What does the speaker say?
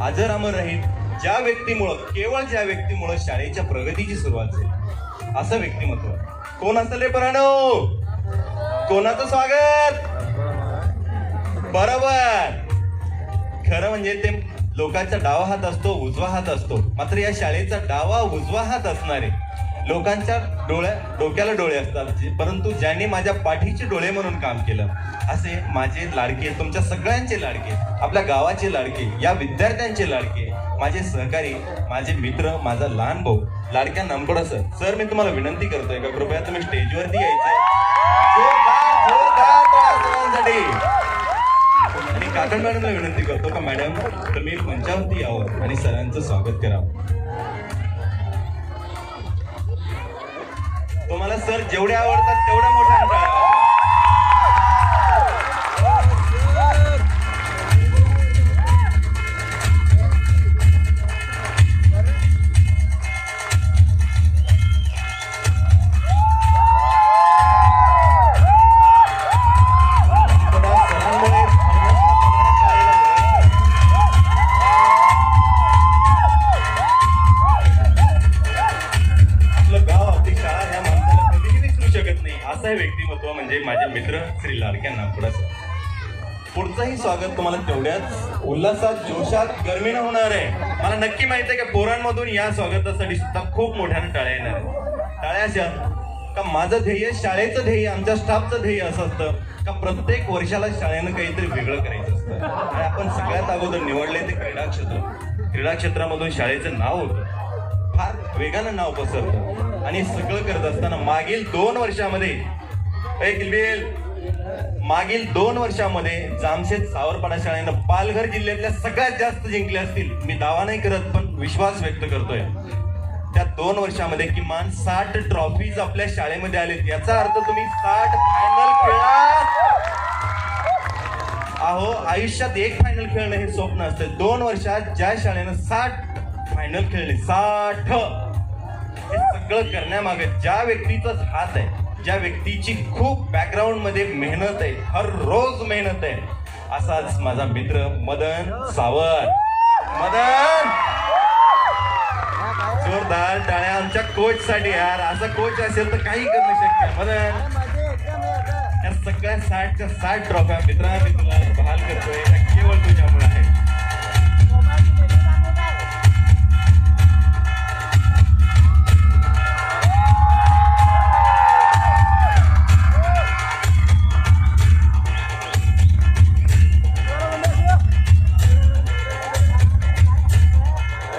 हजर अमर राहील ज्या व्यक्तीमुळं केवळ ज्या व्यक्तीमुळं शाळेच्या प्रगतीची सुरुवात झाली. असं व्यक्तिमत्व. कोण असेल रे पराणो कोणाचं स्वागत? बरोबर. खरं म्हणजे ते लोकांचा डावा हात असतो उजवा हात असतो. मात्र या शाळेचा डावा उजवा हात असणारे लोकांच्या डोळ्या डोक्याला डोळे असतात परंतु ज्यांनी माझ्या पाठीचे डोळे म्हणून काम केलं असे माझे लाडके तुमच्या सगळ्यांचे लाडके आपल्या गावाचे लाडके या विद्यार्थ्यांचे लाडके माझे सहकारी माझे मित्र माझा लहान भाऊ लाडक्या नामकोडा सर. सर मी तुम्हाला विनंती करतोय का? कृपया तुम्ही स्टेजवरती यायचं. आणि काकड मॅडमला विनंती करतो का मॅडम तुम्ही मंचावरती यावं आणि सरांचं स्वागत करावं तुम्हाला सर जेवढे आवडतात तेवढा मोठा असं हे व्यक्तिमत्व म्हणजे माझे मित्र श्री लाडक्या नागपुराचं पुढचंही स्वागत तुम्हाला तेवढ्याच उल्हासात जोशात गर्मीनं होणार आहे. मला नक्की माहिती आहे का पोरांमधून या स्वागतासाठी सुद्धा खूप मोठ्यानं टाळ्या येणार आहे का माझं ध्येय शाळेचं ध्येय आमच्या स्टाफचं ध्येय असं असतं का प्रत्येक वर्षाला शाळेनं काहीतरी वेगळं करायचं असतं? आणि आपण सगळ्यात अगोदर निवडले ते क्रीडा क्षेत्र. क्रीडा क्षेत्रामधून शाळेचं नाव होतं. फार वेगानं नाव पसरतं. आणि सगळं करत असताना मागील दोन वर्षामध्ये मागील दोन वर्षामध्ये जामशेद सावरपाडा शाळेनं पालघर जिल्ह्यातल्या सगळ्यात जास्त जिंकले असतील. मी दावा नाही करत पण विश्वास व्यक्त करतोय. त्या दोन वर्षामध्ये किमान साठ ट्रॉफीज आपल्या शाळेमध्ये आलेत. याचा अर्थ तुम्ही साठ फायनल खेळा अहो आयुष्यात एक फायनल खेळणं हे स्वप्न असतं. दोन वर्षात ज्या शाळेनं साठ फायनल खेळले साठ! सगळं करण्यामागे ज्या व्यक्तीचाच हात आहे ज्या व्यक्तीची खूप बॅकग्राऊंडमध्ये मेहनत आहे हर रोज मेहनत आहे असाच माझा मित्र मदन सावंत. मदन! जोरदार टाळ्या आमच्या कोच साठी यार. असा कोच असेल तर काही करणं शक्य मदन! या सगळ्या साठच्या साठ ट्रॉफ्या मित्रा मी तुला बहाल करतोय. केवळ तुझ्यामुळे आहे.